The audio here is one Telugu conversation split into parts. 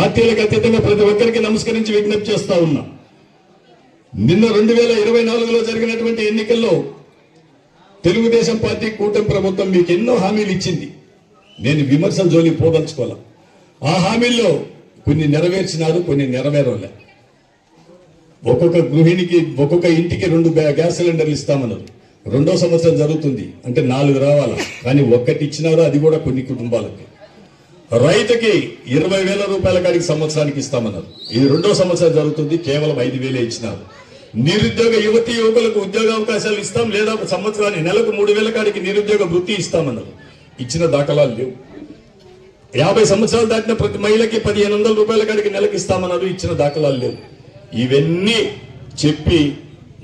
పార్టీలకు అతీతంగా ప్రతి ఒక్కరికి నమస్కరించి విజ్ఞప్తి చేస్తా ఉన్నా. నిన్న రెండు వేల ఇరవై నాలుగులో జరిగినటువంటి ఎన్నికల్లో తెలుగుదేశం పార్టీ కూటమి ప్రభుత్వం మీకు ఎన్నో హామీలు ఇచ్చింది. నేను విమర్శల జోలి పోదలుచుకోవాలా? ఆ హామీల్లో కొన్ని నెరవేర్చినారు కొన్ని నెరవేరలే ఒక్కొక్క గృహిణికి ఒక్కొక్క ఇంటికి రెండు గ్యాస్ సిలిండర్లు ఇస్తామన్నారు. రెండో సంవత్సరం జరుగుతుంది అంటే నాలుగు రావాలా? కానీ ఒక్కటి ఇచ్చినారు అది కూడా కొన్ని కుటుంబాలకి. రైతుకి ఇరవై వేల రూపాయల కాడికి సంవత్సరానికి ఇస్తామన్నారు. ఇది రెండో సంవత్సరం జరుగుతుంది కేవలం ఐదు వేలే ఇచ్చినారు. నిరుద్యోగ యువతి యువకులకు ఉద్యోగ అవకాశాలు ఇస్తాం లేదా సంవత్సరానికి నెలకు మూడు వేల కాడికి నిరుద్యోగ వృత్తి ఇస్తామన్నారు. ఇచ్చిన దాఖలాలు లేవు. యాభై సంవత్సరాలు దాటిన ప్రతి మహిళకి పదిహేను వందల రూపాయల కాడికి నెలకు ఇస్తామన్నారు ఇచ్చిన దాఖలాలు లేవు. ఇవన్నీ చెప్పి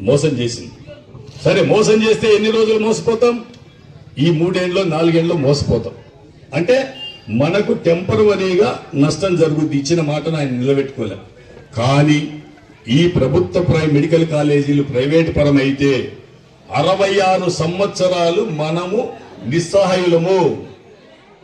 మోసం చేసింది. సరే మోసం చేస్తే ఎన్ని రోజులు మోసపోతాం? ఈ మూడేళ్ళలో నాలుగేళ్ళలో మోసపోతాం. అంటే మనకు టెంపరవరీగా నష్టం జరుగుద్ది. ఇచ్చిన మాటను ఆయన నిలబెట్టుకోలే. కానీ ఈ ప్రభుత్వ ప్రై మెడికల్ కాలేజీలు ప్రైవేట్ పరం అయితే అరవై ఆరు సంవత్సరాలు మనము నిస్సహాయులము.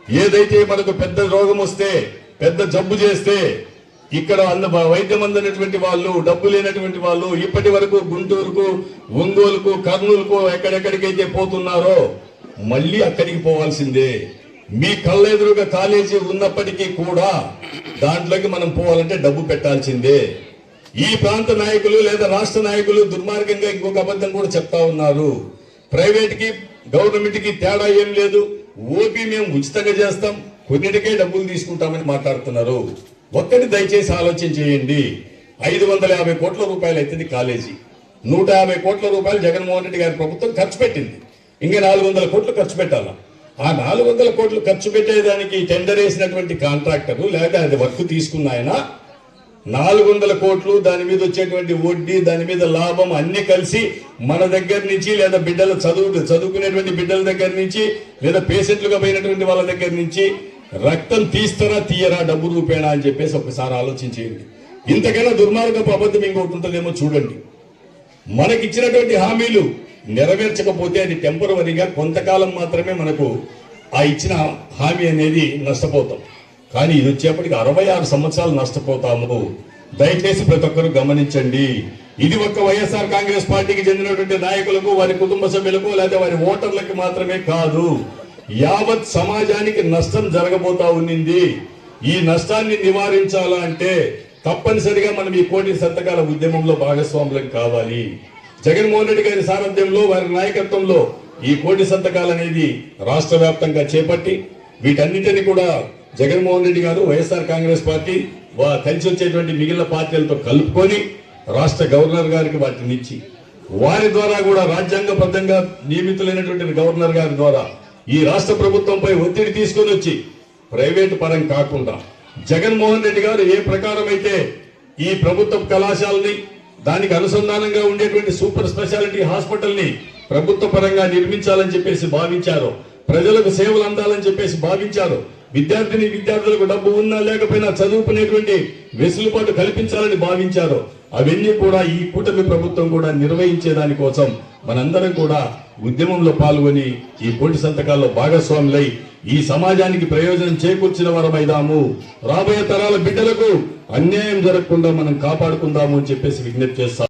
ఏదైతే మనకు పెద్ద రోగం వస్తే పెద్ద జబ్బు చేస్తే ఇక్కడ అంద వైద్యం అందనటువంటి వాళ్ళు డబ్బు లేనటువంటి వాళ్ళు ఇప్పటి వరకు గుంటూరుకు ఒంగోలుకు కర్నూలుకు ఎక్కడెక్కడికైతే పోతున్నారో మళ్ళీ అక్కడికి పోవాల్సిందే. మీ కళ్ళెదురుగా కాలేజీ ఉన్నప్పటికీ కూడా దాంట్లోకి మనం పోవాలంటే డబ్బు పెట్టాల్సిందే. ఈ ప్రాంత నాయకులు లేదా రాష్ట్ర నాయకులు దుర్మార్గంగా ఇంకొక అబద్ధం కూడా చెప్తా ఉన్నారు. ప్రైవేట్కి గవర్నమెంట్కి తేడా ఏం లేదు. ఓపీ మేము ఉచితంగా చేస్తాం. కొన్నిటికే డబ్బులు తీసుకుంటామని మాట్లాడుతున్నారు. ఒక్కటి దయచేసి ఆలోచన చేయండి. ఐదు వందల యాభై కోట్ల రూపాయలు అవుతుంది కాలేజీ. నూట యాభై కోట్ల రూపాయలు జగన్మోహన్ రెడ్డి గారి ప్రభుత్వం ఖర్చు పెట్టింది. ఇంకా నాలుగు వందల కోట్లు ఖర్చు పెట్టాలా? ఆ నాలుగు వందల కోట్లు ఖర్చు పెట్టేదానికి టెండర్ వేసినటువంటి కాంట్రాక్టరు లేదా అది వర్క్ తీసుకున్న ఆయన నాలుగు వందల కోట్లు దాని మీద వచ్చేటువంటి వడ్డీ దాని మీద లాభం అన్ని కలిసి మన దగ్గర నుంచి లేదా బిడ్డల చదువు చదువుకునేటువంటి బిడ్డల దగ్గర నుంచి లేదా పేషెంట్లుగా పోయినటువంటి వాళ్ళ దగ్గర నుంచి రక్తం తీస్తారా తీయరా డబ్బు రూపేణా అని చెప్పేసి ఒకసారి ఆలోచించేయండి. ఇంతకైనా దుర్మార్గపు అబద్ధం ఇంకొకటి ఉంటుందేమో చూడండి. మనకిచ్చినటువంటి హామీలు నెరవేర్చకపోతే అది టెంపరవరీగా కొంతకాలం మాత్రమే మనకు ఆ ఇచ్చిన హామీ అనేది నష్టపోతాం. కానీ ఇది వచ్చేప్పటికి అరవై ఆరు సంవత్సరాలు నష్టపోతాము. దయచేసి ప్రతి ఒక్కరు గమనించండి. ఇది ఒక్క వైఎస్ఆర్ కాంగ్రెస్ పార్టీకి చెందినటువంటి నాయకులకు వారి కుటుంబ సభ్యులకు లేదా వారి ఓటర్లకు మాత్రమే కాదు. యావత్ సమాజానికి నష్టం జరగబోతా ఉన్నింది. ఈ నష్టాన్ని నివారించాలా అంటే తప్పనిసరిగా మనం ఈ కోటి సంతకాల ఉద్యమంలో భాగస్వాములం కావాలి. జగన్మోహన్ రెడ్డి గారి సారథ్యంలో వారి నాయకత్వంలో ఈ కోటి సంతకాలు అనేది రాష్ట్ర వ్యాప్తంగా చేపట్టి వీటన్నిటిని కూడా జగన్మోహన్ రెడ్డి గారు వైఎస్ఆర్ కాంగ్రెస్ పార్టీ వా- కలిసి వచ్చేటువంటి మిగిలిన పార్టీలతో కలుపుకొని రాష్ట్ర గవర్నర్ గారికి వాటిని ఇచ్చి వారి ద్వారా కూడా రాజ్యాంగబద్ధంగా నియమితులైనటువంటి గవర్నర్ గారి ద్వారా ఈ రాష్ట్ర ప్రభుత్వంపై ఒత్తిడి తీసుకొని వచ్చి ప్రైవేటు పరం కాకుండా జగన్మోహన్ రెడ్డి గారు ఏ ప్రకారం అయితే ఈ ప్రభుత్వ కళాశాలని దానికి అనుసంధానంగా ఉండేటువంటి సూపర్ స్పెషాలిటీ హాస్పిటల్ని ప్రభుత్వ పరంగా నిర్మించాలని చెప్పేసి భావించారు. ప్రజలకు సేవలు అందాలని చెప్పేసి భావించారు. విద్యార్థిని విద్యార్థులకు డబ్బు ఉన్నా లేకపోయినా చదువుకునేటువంటి వెసులుబాటు కల్పించాలని భావించారు. అవన్నీ కూడా ఈ కూటమి ప్రభుత్వం కూడా నిర్వహించే దానికోసం మనందరం కూడా ఉద్యమంలో పాల్గొని ఈ కోటి సంతకాల్లో భాగస్వాములై ఈ సమాజానికి ప్రయోజనం చేకూర్చిన వరమైదాము. రాబోయే తరాల బిడ్డలకు అన్యాయం జరగకుండా మనం కాపాడుకుందాము అని చెప్పేసి విజ్ఞప్తి చేస్తాం